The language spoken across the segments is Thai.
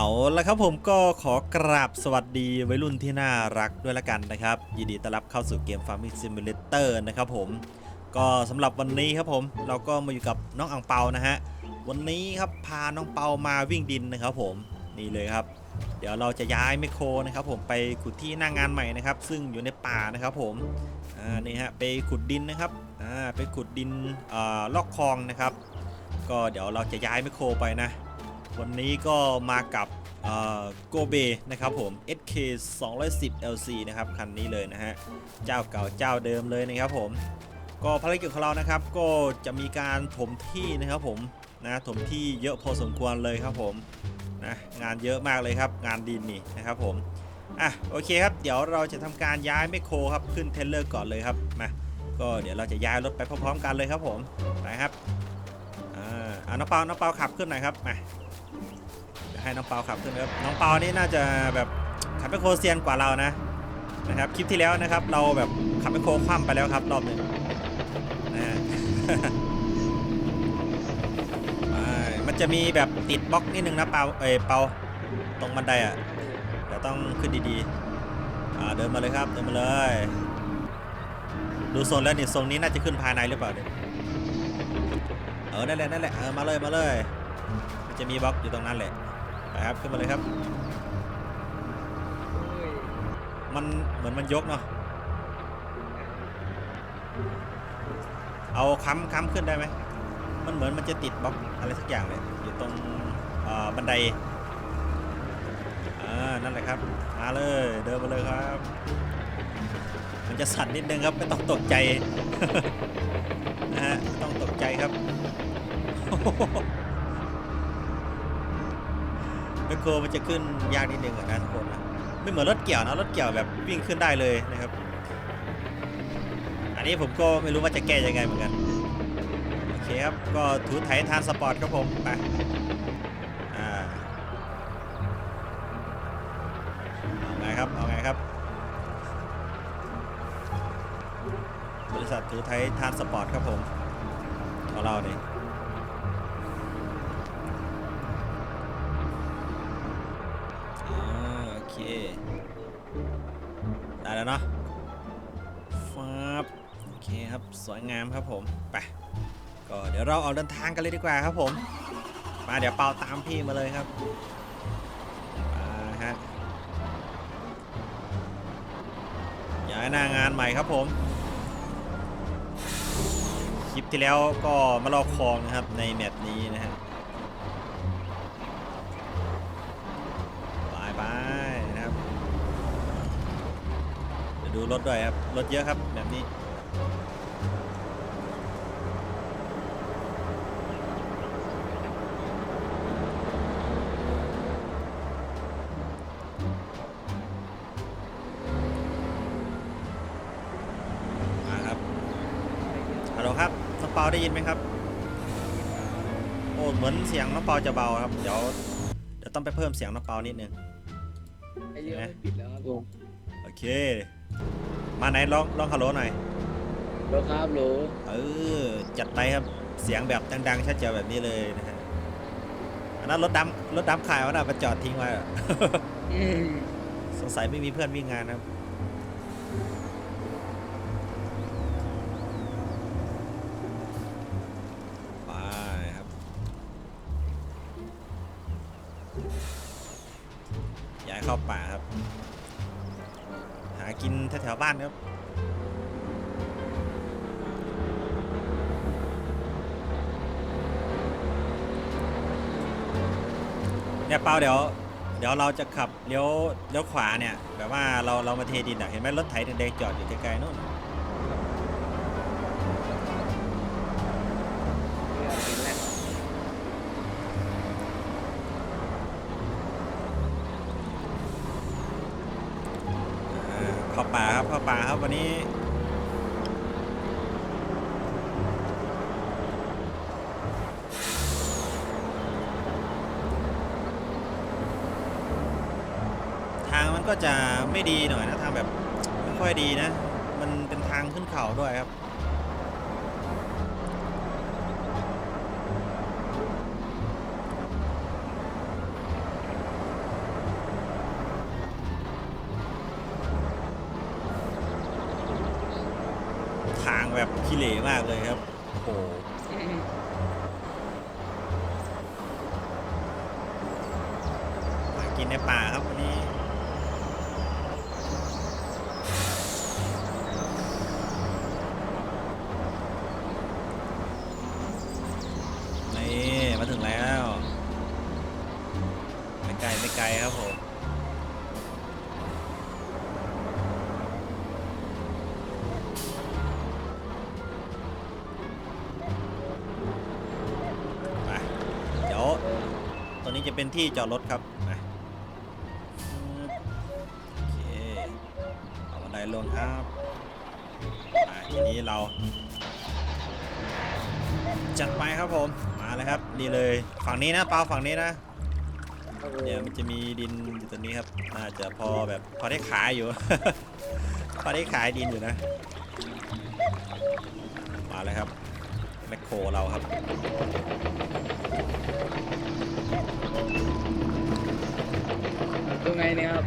เอาละครับผมก็ขอกราบสวัสดีวัยรุ่นที่น่ารักด้วยละกันนะครับ ยินดีต้อนรับเข้าสู่เกม Farming Simulator นะครับผม ก็สำหรับวันนี้ครับผมเราก็มาอยู่กับน้องอังเปานะฮะ วันนี้ครับพาน้องเปามาวิ่งดินนะครับผมนี่เลยครับ เดี๋ยวเราจะย้ายไมโครนะครับผมไปขุดที่หน้างงานใหม่นะครับ ซึ่งอยู่ในป่านะครับผมอ่านี่ฮะไปขุดดินนะครับอ่าไปขุดดินอ่าลอกคลองนะครับ ก็เดี๋ยวเราจะย้ายไมโครไปนะ วันนี้ก็มากับโกเบนะครับผม SK 210 LC นะครับคันนี้เลยนะฮะ เจ้าเก่าเจ้าเดิมเลยนะครับผม ก็ภารกิจของเรานะครับก็จะมีการถมที่นะครับผมนะถมที่เยอะพอสมควรเลยครับผมนะงานเยอะมากเลยครับงานดินนี่นะครับผมอะโอเคครับ เดี๋ยวเราจะทำการย้ายไมโครครับขึ้นเทรลเลอร์ก่อนเลยครับมาก็เดี๋ยวเราจะย้ายรถไปพร้อมๆกันเลยครับผมไปครับอ่าเอาน้องเปาน้องเปาขับขึ้นหน่อยครับมา ให้น้องเปาขับขึ้นครับน้องเปานี่น่าจะแบบขับไปโคเซียนกว่าเรานะนะครับคลิปที่แล้วนะครับ เราแบบขับไปโคคว่ำไปแล้วครับรอบหนึ่งนะฮะมันจะมีแบบติดบล็อกนิดนึงนะเปาเอยเปาตรงบันไดอะเดี๋ยวต้องขึ้นดีๆอ่าเดินมาเลยครับเดินมาเลย ดูโซนแล้วนี่โซนนี้น่าจะขึ้นภายในหรือเปล่าเนี่ยเออนั่นแหละนั่นแหละเออมาเลยมาเลยมันจะมีบล็อกอยู่ตรงนั้นแหละ ไปครับขึ้นมาเลยครับ มันเหมือนมันยกเนาะเอาค้ำค้ำขึ้นได้ไหมมันเหมือนมันจะติดบล็อกอะไรสักอย่างเลยอยู่ตรงเอ่อบันไดอ่านั่นแหละครับมาเลยเดินมาเลยครับ มันจะสั่นนิดนึงครับไม่ต้องตกใจนะฮะไม่ต้องตกใจครับ โคมันจะขึ้นยากนิดนึงอะนะทุกคนนะไม่เหมือนรถเกี่ยวนะรถเกี่ยวแบบวิ่งขึ้นได้เลยนะครับ อันนี้ผมก็ไม่รู้ว่าจะแก้ยังไงเหมือนกันโอเคครับก็ถูไถทานสปอร์ตครับผมไปอ่าเอาไงครับเอาไงครับ บริษัทถูไถทานสปอร์ตครับผม วยงามครับผมไปก็เดี๋ยวเราออกเดินทางกันเลยดีกว่าครับผมมาเดี๋ยวเปาตามพี่มาเลยครับมาฮะย้ายหน้างานใหม่ครับผมคลิปที่แล้วก็มาลอกคลองนะครับในแมตช์นี้นะฮะบายบายนะครับเดี๋ยวดูรถด้วยครับรถเยอะครับแบบนี้ ยินไหมครับ โอ้เหมือนเสียงน้องเปาจะเบาครับ เดี๋ยวเดี๋ยวต้องไปเพิ่มเสียงน้องเปานิดนึง ไอ้เรื่องไม่ปิดแล้วครับผมโอเค มาไหนลองลองฮัลโหลหน่อยโลครับโหลเออ จัดไปครับ เสียงแบบดังๆ ชัดเจนแบบนี้เลยนะฮะ อันนั้นรถดำรถดำขายวะน่ะมาจอดทิ้งไว้อะ อืมสงสัยไม่มีเพื่อนวิ่งงานนะครับ ปาเดี๋ยว เดี๋ยวเราจะขับเลี้ยวเลี้ยวขวาเนี่ย แบบว่าเราเรามาเทดินอะ เห็นไหมรถไถแดงๆจอดอยู่ไกลๆนู่นอ่าเข้าป่าครับเข้าป่าครับวันนี้ ก็จะไม่ดีหน่อยนะทางแบบไม่ค่อยดีนะ มันเป็นทางขึ้นเขาด้วยครับทางแบบขี้เหร่มากเลยครับ จะเป็นที่จอดรถครับมาโอเคเอาบันไดลงครับอ่าทีนี้เรา จัดไปครับผม มาเลยครับนี่เลย ฝั่งนี้นะเปาฝั่งนี้นะครับผมเดี๋ยวมันจะมีดินอยู่ตรงนี้ครับ น่าจะพอแบบพอได้ขายอยู่ พอได้ขายดินอยู่นะ มาเลยครับแมคโครเราครับ เนี่ยครับ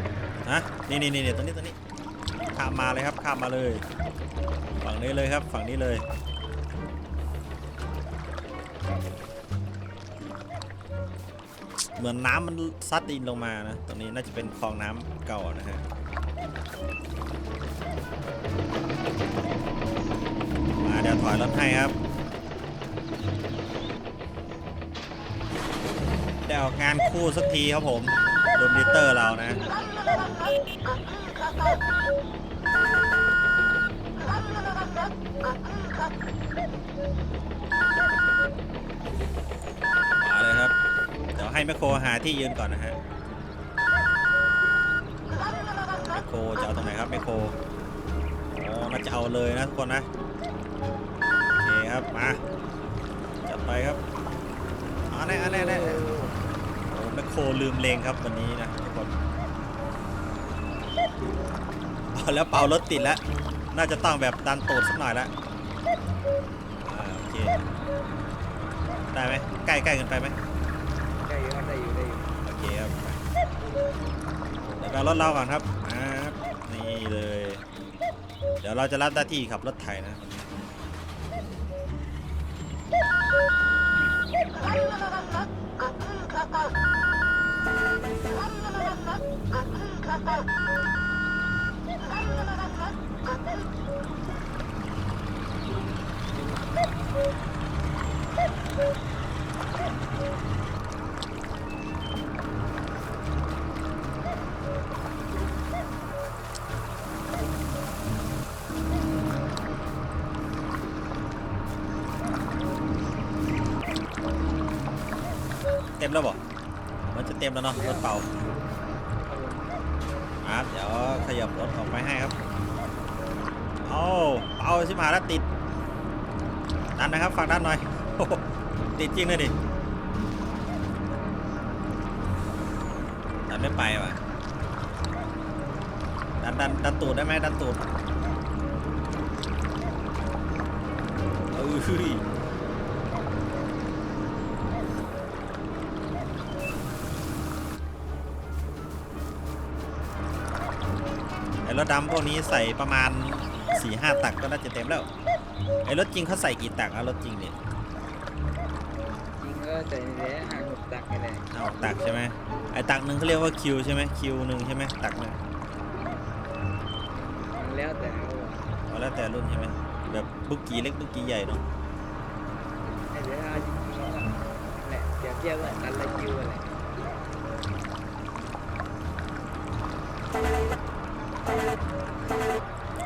ฮะนี่นี่นี่ตรงนี้ตรงนี้ข้ามมาเลยครับข้ามมาเลย ฝั่งนี้เลยครับฝั่งนี้เลยเหมือนน้ำมันซัดดินลงมานะ ตรงนี้น่าจะเป็นคลองน้ำเก่านะฮะมาเดี๋ยวถอยรถให้ครับได้ออกงานคู่สักทีครับผม ดมลิเตอร์เรานะ มาเลยครับ เดี๋ยวให้แมคโครหาที่ยืนก่อนนะฮะแมคโครจะเอาตรงไหนครับแมคโครอ๋อน่าจะเอาเลยนะทุกคนนะ โอเคครับ มา จัดไปครับเอันนี้อันนี้อันนี้โอ้ แมคโครลืมเลงครับวันนี้นะทุกคนเอาแล้วเป่ารถติดแล้ว น่าจะต้องแบบดันตูดสักหน่อยแล้วอ่าโอเค ได้ไหมใกล้ใกล้เกันไปไหมได้อยู่ครับได้อยู่ได้อยู่โอเคครับไปเดี๋ยวเรารถเราก่อนครับอ่านี่เลย เดี๋ยวเราจะรับหน้าที่ขับรถไถนะ เต็มแล้วบ่มันจะเต็มแล้วเนาะรถเป่าครับผมครับ เดี๋ยวขยับรถออกไปให้ครับ เอาเป่าชิมาแล้วติด ดันนะครับฝากด้านหน่อยอติดจริงเลยดิ ดันไม่ไปว่ะ ดันดันดันตูดได้ไหมดันตูดเอ้ย ไอรถดำพวกนี้ใส่ประมาณ4-5หตักก็น่าจะเต็มแล้ว ไอรถจริงเขาใส่กี่ตักอะรถจริงเนี่ยจริงก็ใส่ในแหละห่างหกตักกันเลยเอาตักใช่ไหมไอตักหนึ่งเขาเรียกว่าคิวใช่ไหมคิวหนึ่งใช่ไหมตักหนึ่งมันแล้วแต่เอาอะเอาแล้วแต่รุ่นใช่ไหมแบบบุกกี้เล็กบุกกี้ใหญ่เนาะไอ้เดี๋ยวเอาจริงๆแล้วก็นั่นแหละเปรียบเทียบว่าตันละคิวอะไร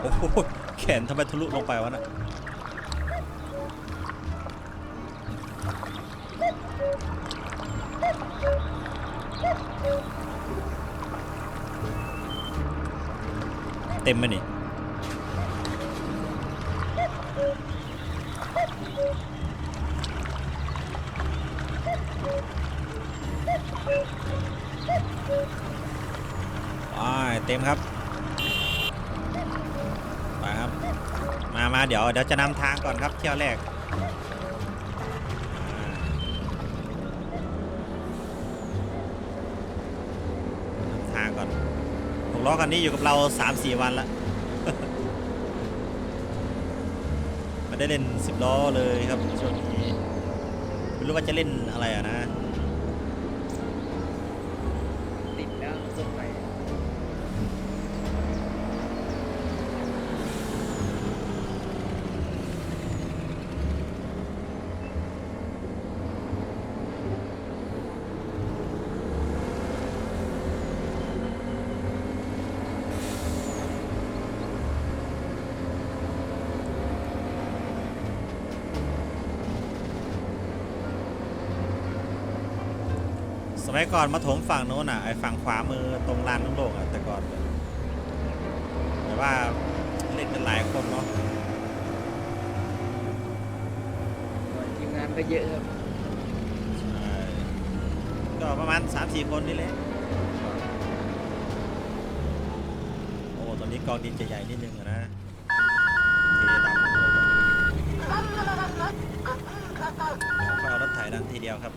อ้โหแขนทำไมทะลุลงไปวะน่ะเต็มไหมนี่อ่าเต็มครับ มามาเดี๋ยวเดี๋ยวจะนำทางก่อนครับเที่ยวแรกนำทางก่อนหกล้อคันนี้อยู่กับเรา 3-4 วันละไม่ได้เล่นสิบล้อเลยครับช่วงนี้ไม่รู้ว่าจะเล่นอะไรอะนะ ติดแล้วต้นไม้ สมัยก่อนมาถมฝั่งโน้นอะไอ้ฝั่งขวามือตรงลานโล่งๆอะแต่ก่อน แต่ว่าเล่นกันหลายคนเนาะทีมงานก็เยอะครับใช่ก็ประมาณ 3-4 คนนี่แหละโอ้ตอนนี้กองดินจะใหญ่นิดนึงอะนะเทดำเลยค่อยเอารถไถดันทีเดียวครับ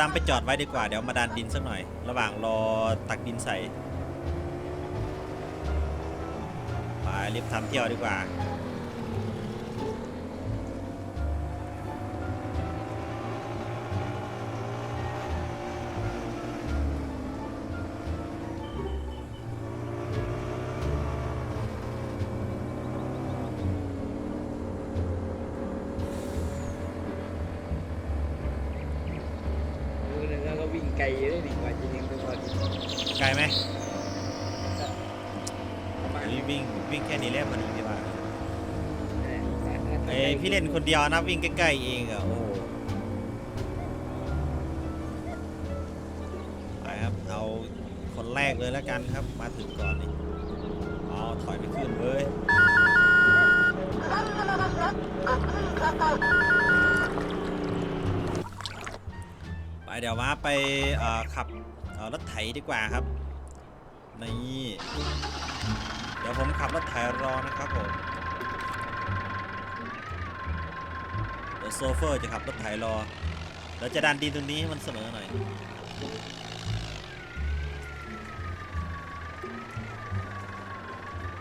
ตามไปจอดไว้ดีกว่า เดี๋ยวมาดันดินสักหน่อย ระหว่างรอตักดินใส่ไปรีบทำเที่ยวดีกว่า พี่เล่นคนเดียวนะวิ่งใกล้ๆเองอะโอ้ไปครับเอาคนแรกเลยแล้วกันครับ มาถึงก่อนนี่อ๋อถอยไม่ขึ้นเว้ยไปเดี๋ยวมาไปขับรถไถดีกว่าครับนี่เดี๋ยวผมขับรถไถรอนะครับผม เดี๋ยวโซเฟอร์จะขับรถไถรอ เราจะดันดินตรงนี้ให้มันเสมอหน่อย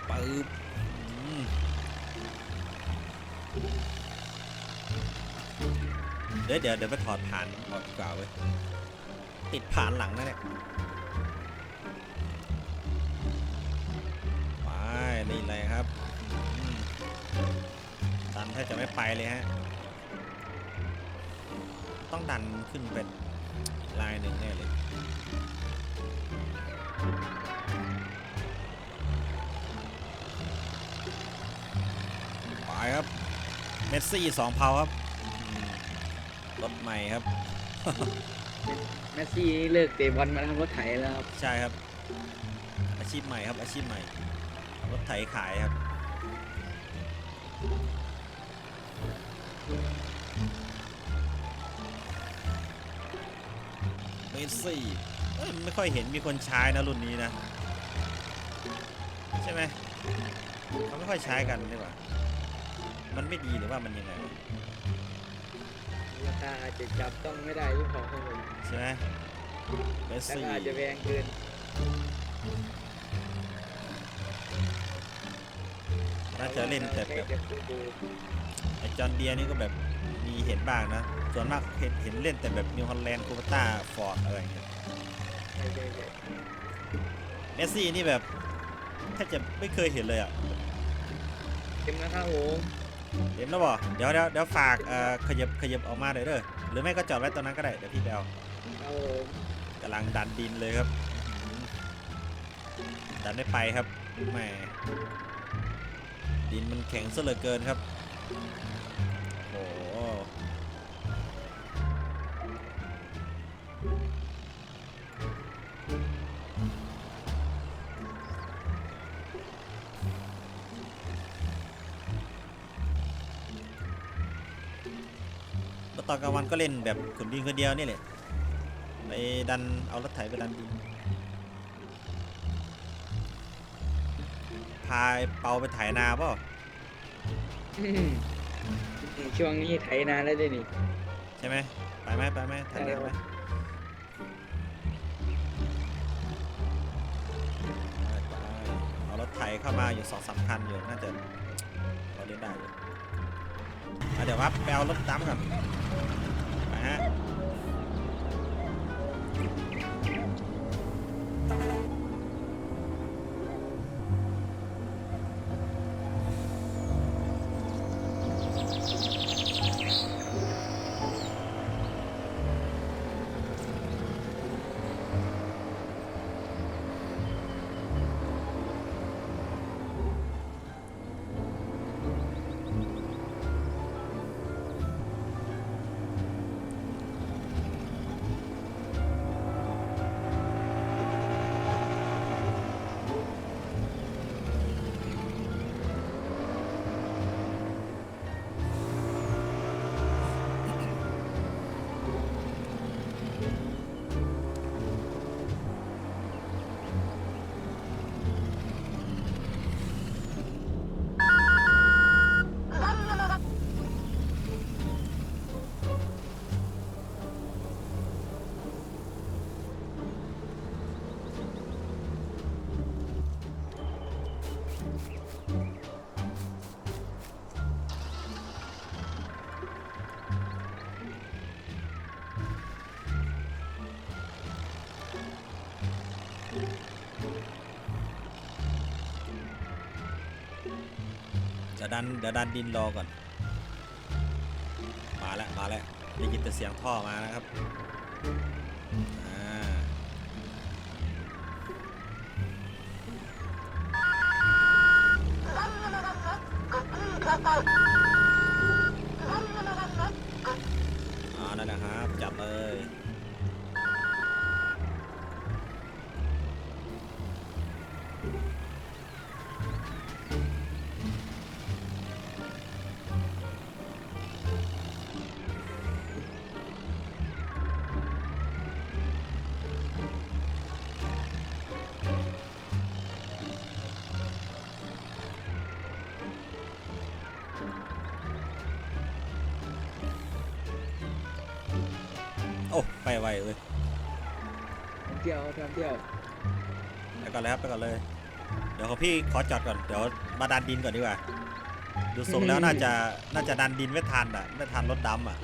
ปึ๊บเดี๋ยวเดี๋ยวเดี๋ยวไปถอดผ่านออกดีกว่าเว้ย ติดผ่านหลังนะเนี่ยไปนี่เลยครับอืมดันแทบจะไม่ไปเลยฮะ ต้องดันขึ้นเป็นอีกลายหนึ่งแน่เลยไปครับ เมสซี่สองเพาครับอืมรถใหม่ครับแมสซี่นี่เลิกเตะบอลมาทำรถไถแล้วครับ ใช่ครับ อาชีพใหม่ครับ อาชีพใหม่ขับรถไถขายครับ เมสซี่เอ้ยไม่ค่อยเห็นมีคนใช้นะรุ่นนี้นะ ใช่ไหมเขาไม่ค่อยใช้กันใช่ปะมันไม่ดีหรือว่ามันยังไงวะราคาอาจจะจับต้องไม่ได้ที่ของของผมใช่ไหมเมสราซี่คาอาจจะแพงเกินน่าจะเล่นแต่แบบค่ดูไอจอนเดียนี่ก็แบบมี เห็นบ้างนะ ส่วนมากเห็นเห็นเล่นแต่แบบนิวฮอลแลนด์คูปต้าฟอร์ดอะไรอย่างเงี้ยใช่ใช่ใช่เมสซี่นี่แบบแทบจะไม่เคยเห็นเลยอะเต็มนะครับผมเห็นแล้วบ่เดี๋ยวเดี๋ยวเดี๋ยวฝากเอ่อขยับขยับออกมาหน่อยเด้อหรือไม่ก็จอดไว้ตรงนั้นก็ได้เดี๋ยวพี่ไปเอาครับผมกำลังดันดินเลยครับ ดันไม่ไปครับแหมดินมันแข็งซะเหลือเกินครับ กลางวันก็เล่นแบบขุนดินคนเดียวนี่แหละไปดันเอารถไถไปดันดินพายเปาไปไถนาเปล่าอืมช่วงนี้ไถนานแล้วด้วยนี่ ใช่ไหมไปไหมไปไหมถ่ายเรือไหมไปไปเอารถไถเข้ามาอยู่สองสามคันอยู่น่าจะพอเล่นได้อยู่อะเดี๋ยวครับไปเอารถดำก่อน ไปฮะ ดันเดี๋ยวดันดินรอก่อน มาแล้วมาแล้วได้ยินแต่เสียงท่อมานะครับอ่านั่นแหละครับ จับเลย ที่ยวทำเที่ยวไปก่อนเลยครับไปก่อนเลย เดี๋ยวของพี่ขอจอดก่อน เดี๋ยวมาดันดินก่อนดีกว่า ดูทรงแล้วน่าจะน่าจะดันดินไม่ทันอะ ไม่ทันรถดำอะ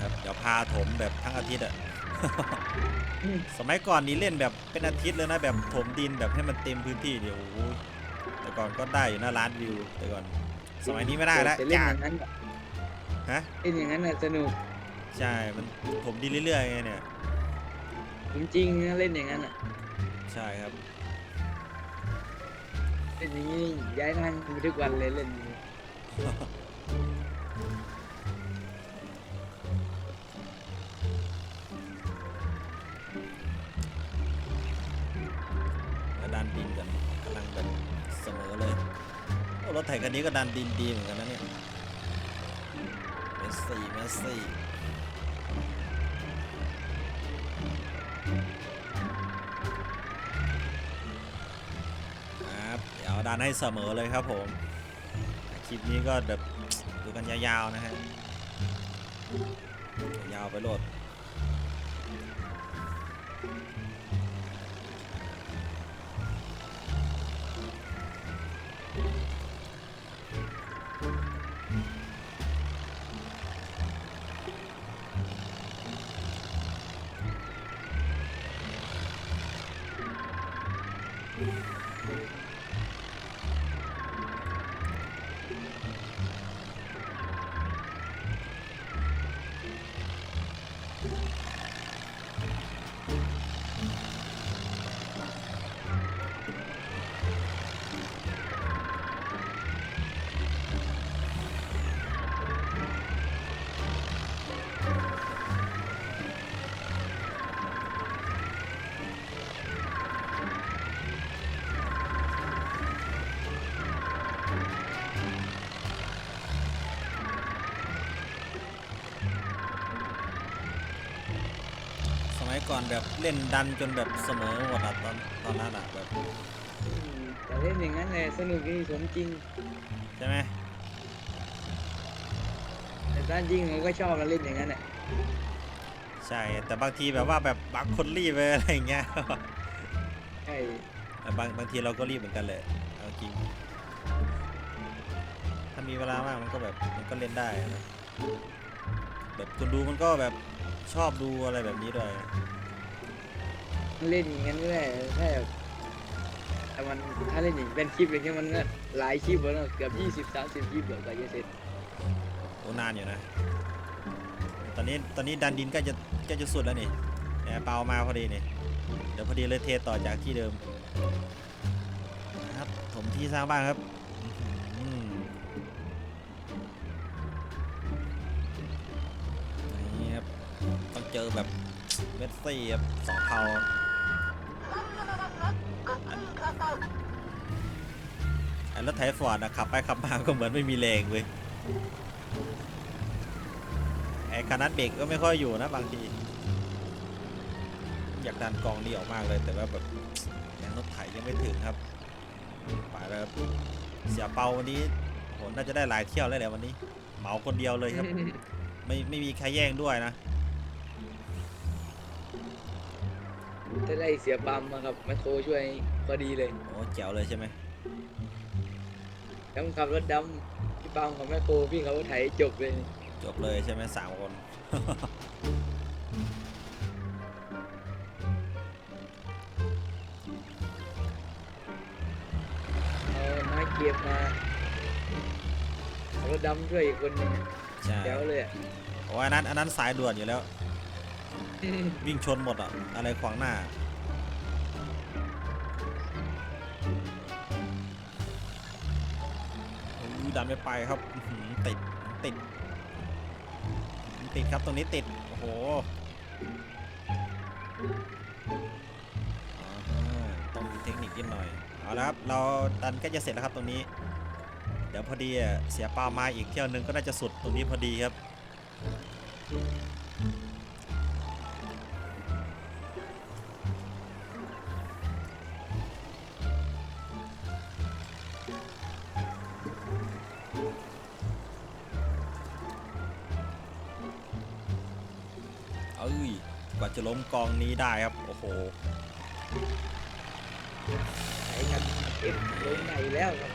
ครับเดี๋ยวพาถมแบบทั้งอาทิตย์อะ สมัยก่อนนี้เล่นแบบเป็นอาทิตย์เลยนะแบบถมดินแบบให้มันเต็มพื้นที่เดี๋ยวโอ้โหแต่ก่อนก็ได้อยู่นะล้านวิวแต่ก่อน สมัยนี้ไม่ได้แล้วจะเล่นยาอกย่างนั้นฮะเล่นอย่างนั้นน่ะสนุก ใช่ มันถมดินเรื่อยๆไงเนี่ยจริงๆนะเล่นอย่างนั้นอะใช่ครับ เล่นอย่างนี้ย้ายทางไปทุกวันเลยเล่นอย่างนี้แล้วดันดินกันกำลังแบบเสมอเลยโอ้รถไถคันนี้ก็ดันดินดีเหมือนกันนะเนี่ยเมสซี่เมสซี่ เดี๋ยวดันให้เสมอเลยครับผม คลิปนี้ก็แบบดูกันยาวๆนะฮะ ยาวไปโหลด แบบเล่นดันจนแบบเสมอหมดอะตอนตอนนั้นอะแบบอืมแต่เล่นอย่างนั้นเลยสนุกดีสมจริง ใช่ไหมแต่ด้านจริงมันก็ชอบมาเล่นอย่างนั้นแหละใช่แต่บางทีแบบว่าแบบบางคนรีบไปอะไรอย่างเงี้ยใช่บางบางทีเราก็รีบเหมือนกันเลยเอาจริงถ้ามีเวลามากมันก็แบบมันก็เล่นได้นะแบบคนดูมันก็แบบชอบดูอะไรแบบนี้ด้วยมัน เล่นอย่างนั้นก็ได้ถ้าแบบแต่มันถ้าเล่นอย่างเป็นคลิปอย่างเงี้ยมันก็หลายคลิปแล้วเนะเกือบยี่สิบสามสิบคลิปแล้วกว่าจะเสร็จโอ้นานอยู่นะ ตอนนี้ตอนนี้ดันดินก็จะก็จะสุดแล้วนี่แอร์เปามาพอดีนี่ เดี๋ยวพอดีเลยเทต่อจากที่เดิมนะครับถมที่สร้างบ้านครับอื้อหือนี่ครับต้องเจอแบบเมสซี่ครับสองเทา อันอันรถไถฟอร์ดอะขับไปขับมาก็เหมือนไม่มีแรงเว้ยไอ้คันนั้นเบรกก็ไม่ค่อยอยู่นะบางที อยากดันกองนี้ออกมากเลย แต่ว่าแบบแรงรถไถยังไม่ถึงครับไปแล้วครับเสียเปาวันนี้โหน่าจะได้หลายเที่ยวเลยแหละวันนี้ เหมาคนเดียวเลยครับ ไม่ไม่มีใครแย่งด้วยนะ ถ้าได้เสียปั๊มมาครับแมคโครช่วยพอดีเลยโอ้แจ๋วเลยใช่ไหมแล้วมันขับรถดำพี่ปั๊มของแมคโครพี่เขาไถจบเลยจบเลยใช่ไหมสามคน เอาไม้เก็บมาเอารถดำช่วยอีกคนหนึงใช่เดี๋ยวเลยอะโอ้อันนั้นอันนั้นสายด่วนอยู่แล้ว วิ่งชนหมดอะอะไรขวางหน้าโอ้ดันไม่ไปครับอื้อหือติดติด ติดครับตรงนี้ติด โอ้โหอ่าฮะต้องมีเทคนิคนิดหน่อย เอาละครับ เราดันก็จะเสร็จแล้วครับตรงนี้ เดี๋ยวพอดีอะเสียเปล่ามาอีกเที่ยวนึงก็น่าจะสุดตรงนี้พอดีครับ นี้ได้ครับ โอ้โหไถกันเอ็มลงไหนแล้วครับ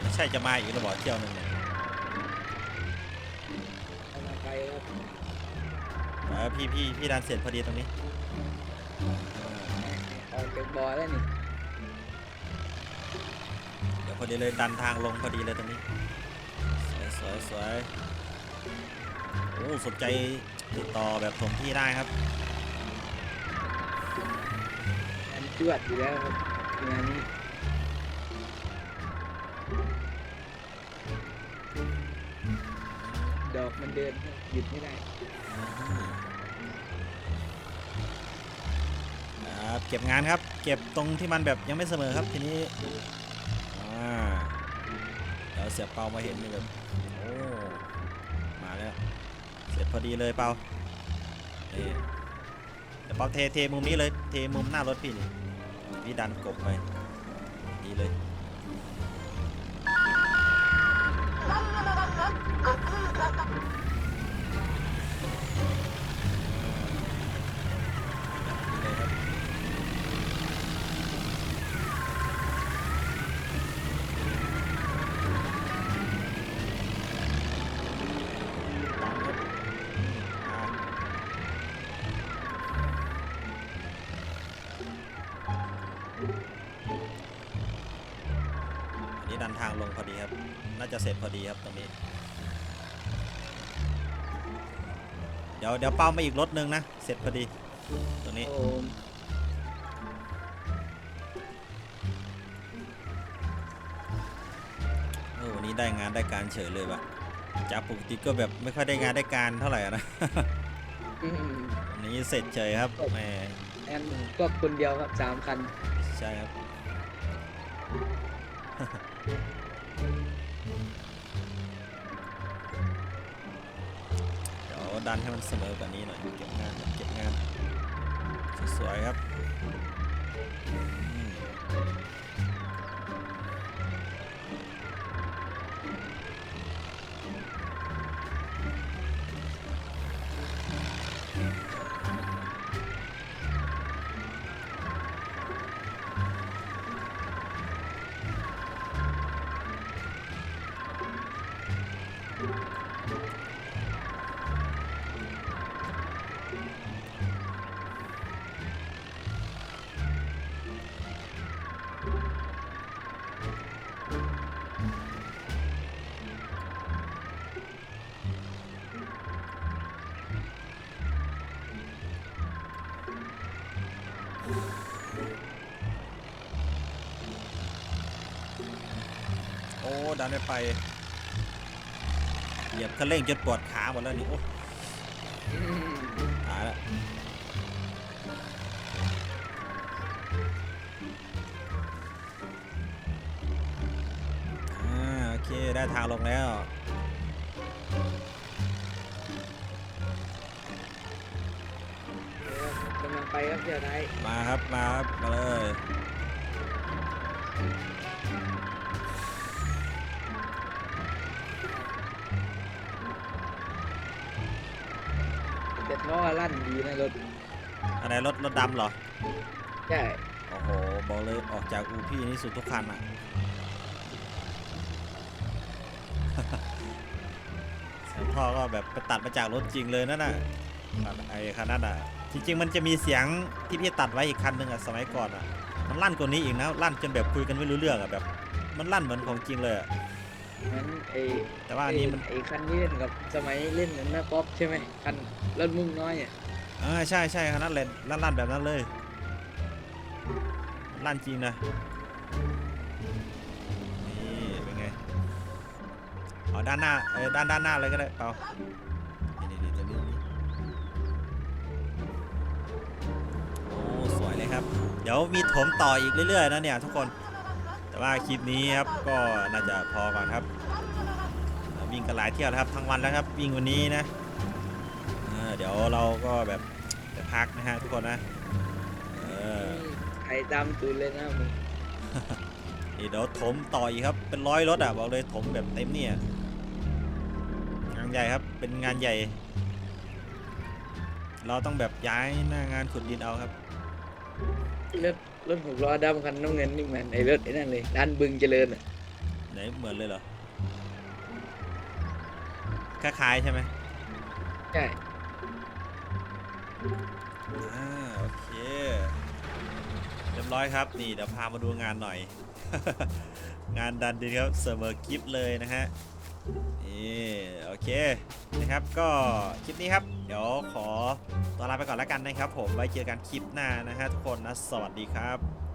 ไม่ใช่จะมาอีกระบอกเที่ยวหนึงเนี่ยเอามาไกลครับเออพี่พี่พี่ดันเสร็จพอดีตรงนี้ ออกจากบ่อแล้วนี่ พอดีเลยดันทางลงพอดีเลยตรงนี้สวยสวยสวยโอ้สนใจติดต่อแบบผมที่ได้ครับอันจวดอยู่แล้วครับงานนี้ดอกมันเดินหยุดไม่ได้ครับเก็บงานครับ เก็บตรงที่มันแบบยังไม่เสมอครับทีนี้อ่า เสียบเปามาเห็นเลยแบบโอ้มาแล้ว เสร็จพอดีเลยเปาเดี๋ยวเปาเทเทมุมนี้เลย เทมุมหน้ารถพี่นี่พี่ดันกบไป ครับ น่าจะเสร็จพอดีครับตรงนี้ เดี๋ยวเดี๋ยวเป้ามาอีกรถนึงนะ เสร็จพอดี ตรงนี้โอ้เออวันนี้ได้งานได้การเฉยเลยว่ะจากปกติก็แบบไม่ค่อยได้งานได้การเท่าไหร่อะนะอืมวันนี้เสร็จเฉยครับแหมแอนก็คนเดียวครับสามคัน ใช่ครับ เดี๋ยวดันให้มันเสมอกว่านี้หน่อย เก็บงานเก็บงาน สวยครับ ดันไม่ไป เหยียบคันเร่งจนปวดขาหมดแล้วนี่โอ้อืมตายแล้วอ่าโอเค ได้ทางลงแล้วเออกำลังไปครับเที่ยวไทยมาครับ มาครับ มาเลย แต่ท่อลั่นดีนะรถอะไรรถรถดำเหรอ ใช่โอ้โห บอกเลยออกจากอูพี่นี่สุดทุกคันอะ เสียงท่อก็แบบไปตัดมาจากรถจริงเลยนั่นน่ะไอ้คันนั้นอะ จริงๆมันจะมีเสียงที่พี่ตัดไว้อีกคันหนึ่งอะสมัยก่อนอะ มันลั่นกว่านี้อีกนะ ลั่นจนแบบคุยกันไม่รู้เรื่องอะแบบ มันลั่นเหมือนของจริงเลยอะ งั้นไอ้แต่ว่าอันนี้มันไอ้คันที่เล่นกับสมัยเล่นกับแม่ป๊อปใช่ไหมคันรถมุ่งน้อยอะอ่าใช่ใช่คันนั้นเลยลั่นลั่นแบบนั้นเลยลั่นจริงนะนี่เป็นไงเอาด้านหน้าเออด้านด้านหน้าเลยก็ได้เปล่านี่นี่นี่ตัวนี้นี่โอ้สวยเลยครับ เดี๋ยวมีโถมต่ออีกเรื่อยๆนะเนี่ยทุกคน แต่ว่าคลิปนี้ครับก็น่าจะพอก่อนครับเราวิ่งกันหลายเที่ยวแล้วครับทั้งวันแล้วครับวิ่งวันนี้นะเออเดี๋ยวเราก็แบบจะพักนะฮะทุกคนนะเออไอ้ตามตูนเลยนะมึงนี่เดี๋ยวถมต่ออีกครับ เป็นร้อยรถอะบอกเลยถมแบบเต็มเนี่ยงานใหญ่ครับเป็นงานใหญ่ เราต้องแบบย้ายหน้างานขุดดินเอาครับรถ รถหกล้อดำคันน้ำเงินนี่มันไอ้รถไอ้นั่นเลยด้านบึงเจริญอะไหนเหมือนเลยเหรอคล้ายๆใช่ไหมใช่อ่าโอเคเรียบร้อยครับนี่เดี๋ยวพามาดูงานหน่อย งานดันดินครับเสมอกิฟเลยนะฮะ นี่โอเคนะครับก็คลิปนี้ครับ เดี๋ยวขอตัวลาไปก่อนแล้วกันนะครับ ผมไว้เจอกันคลิปหน้านะฮะทุกคนนะสวัสดีครับ